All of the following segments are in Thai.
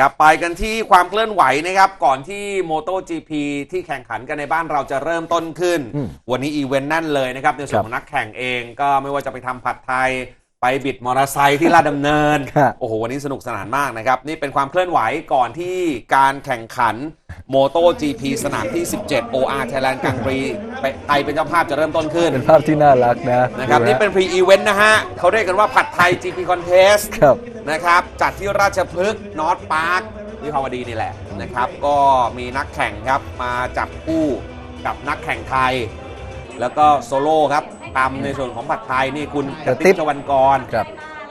ครับไปกันที่ความเคลื่อนไหวนะครับ ก่อนที่ MotoGP ที่แข่งขันกันในบ้านเราจะเริ่มต้นขึ้นอืมวันนี้อีเวนต์แนั่นเลยนะครับ ในส่วนครับของนักแข่งเองก็ไม่ว่าจะไปทำผัดไทย ไปบิดมอเตอร์ไซค์ที่ลาดดำเนินครับโอ้โห วันนี้สนุกสนานมากนะครับ นี่เป็นความเคลื่อนไหวก่อนที่การแข่งขัน MotoGP สนามที่ 17 OR Thailand กลางปีไทยเป็นเจ้าภาพจะเริ่มต้นขึ้นเป็นภาพที่น่ารักนะนะครับดูนี่เป็นพรีอีเวนต์นะฮะเขาเรียกกันว่าผัดไทย GP Contest ครับ นะครับ จัดที่ราชพฤกษ์นอร์ทพาร์ควิภาวดีนี่แหละนะครับ ก็มีนักแข่งครับมาจับคู่กับนักแข่งไทย แล้วก็โซโล่ครับตามในส่วนของผัดไทยนี่คุณกกระระติ๊ติ๊บบชวันกรครับ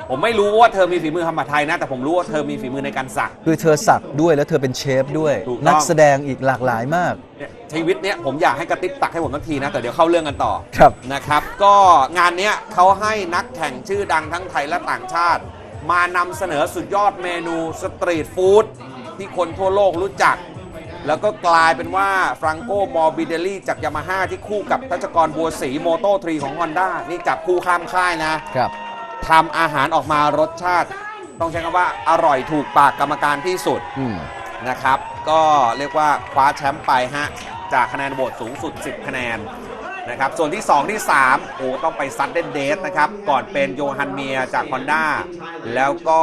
ผมไม่รู้ว่าเธอมีฝีมือทำผัดไทยนะ แต่ผมรู้ว่าเธอมีฝีมือในการสัก คือเธอสักด้วยแล้วเธอเป็นเชฟด้วย ถูกต้อง นักแสดงอีกหลากหลายมาก เนี่ยชีวิตเนี้ยผมอยากให้กระติ๊บตักให้ผมทักทีนะ แต่เดี๋ยวเข้าเรื่องกันต่อ ครับ นะครับก็งานเนี้ยเขาให้นักแข่งชื่อดังทั้งไทยและต่างชาติ มานำเสนอสุดยอดเมนูสตรีทฟู้ดที่คนทั่วโลกรู้จัก แล้วก็กลายเป็นว่าฟรังโกมอร์บิเดลี่จากยามาฮ่าที่คู่กับทัชกรบัวศรีโมโตทรีของ Honda นี่จับคู่ข้ามค่ายนะครับ ทำอาหารออกมารสชาติ ต้องใช้คำว่าอร่อยถูกปากกรรมการที่สุดอืม นะครับ ก็เรียกว่าคว้าแชมป์ไปฮะ จากคะแนนโหวตสูงสุด 10 คะแนน นะครับ ส่วนที่ 2 ที่ 3 โอ้ต้องไปซัดเดนเดสนะครับ ก่อนเป็นโยฮันเมียจากฮอนด้าแล้วก็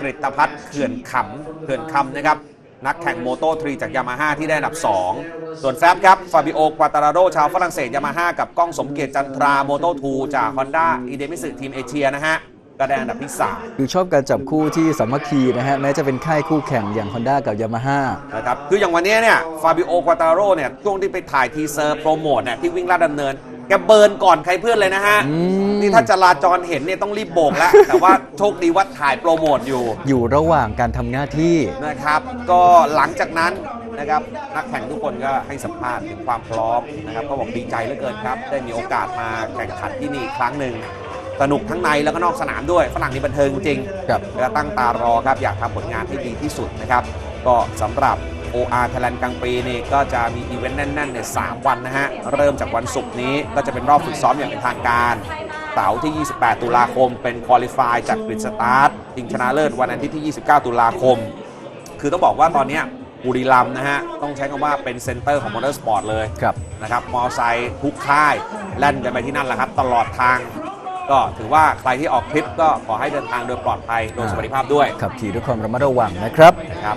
กริตพัฒน์เขื่อนขำเขื่อนคำนะครับ นักแข่งโมโตทรีจากยามาฮ่าที่ได้อันดับ 2 ส่วนแฟบครับ ฟาบิโอควาตาราโดชาวฝรั่งเศสยามาฮ่ากับก้องสมเกียรติจันทราโมโตทูจากฮอนด้าอีเดมิสึทีมเอเชียนะฮะ ก็ได้อันดับที่ 3 คือชอบการจับคู่ที่สามัคคีนะฮะแม้จะเป็นค่ายคู่แข่งอย่าง Honda กับ Yamaha นะครับ คืออย่างวันนี้เนี่ย ฟาบิโอ ควาตาโรเนี่ย ช่วงที่ไปถ่ายทีเซอร์โปรโมทเนี่ยที่วิ่งลาดดำเนิน แกเบิร์นก่อนใครเพื่อนเลยนะฮะอืมนี่ถ้าจราจรเห็นเนี่ยต้องรีบโบกแล้ว แต่ว่าโชคดีว่าถ่ายโปรโมทอยู่อยู่ระหว่างการทำหน้าที่ นะครับ ก็หลังจากนั้นนะครับ นักแข่งทุกคนก็ให้สัมภาษณ์ถึงความพร้อมนะครับ ก็บอกดีใจเหลือเกินครับ ได้มีโอกาสมาแข่งขันที่นี่อีกครั้งหนึ่ง สนุกทั้งในแล้วก็นอกสนามด้วยฝรั่งนี่บันเทิงจริงครับ และตั้งตารอครับ อยากทำผลงานที่ดีที่สุดนะครับ ก็สำหรับ OR Thailand กลางปีนี่ก็จะมีอีเวนต์แน่นๆเนี่ยสามวันนะฮะ เริ่มจากวันศุกร์นี้ก็จะเป็นรอบฝึกซ้อมอย่างเป็นทางการเสาร์ที่ 28 ตุลาคม เป็นค u a l i f y จากกริดสตาร์ทชิงชนะเลิศวันอาทิตย์ที่ 29 ตุลาคม คือต้องบอกว่าตอนเนี้ยบุรีรัมย์นะฮะ ต้องใช้คำว่าเป็นเซ็นเตอร์ของมอเตอร์สปอร์ตเลยครับ นะครับ มอไซค์ทุกค่ายแล่นกันไปที่นั่นแหละครับ ตลอดทาง ก็ถือว่าใครที่ออกทริปก็ขอให้เดินทางโดยปลอดภัยโดยสวัสดิภาพด้วยขับขี่ด้วยความระมัดระวังนะครับ นะครับ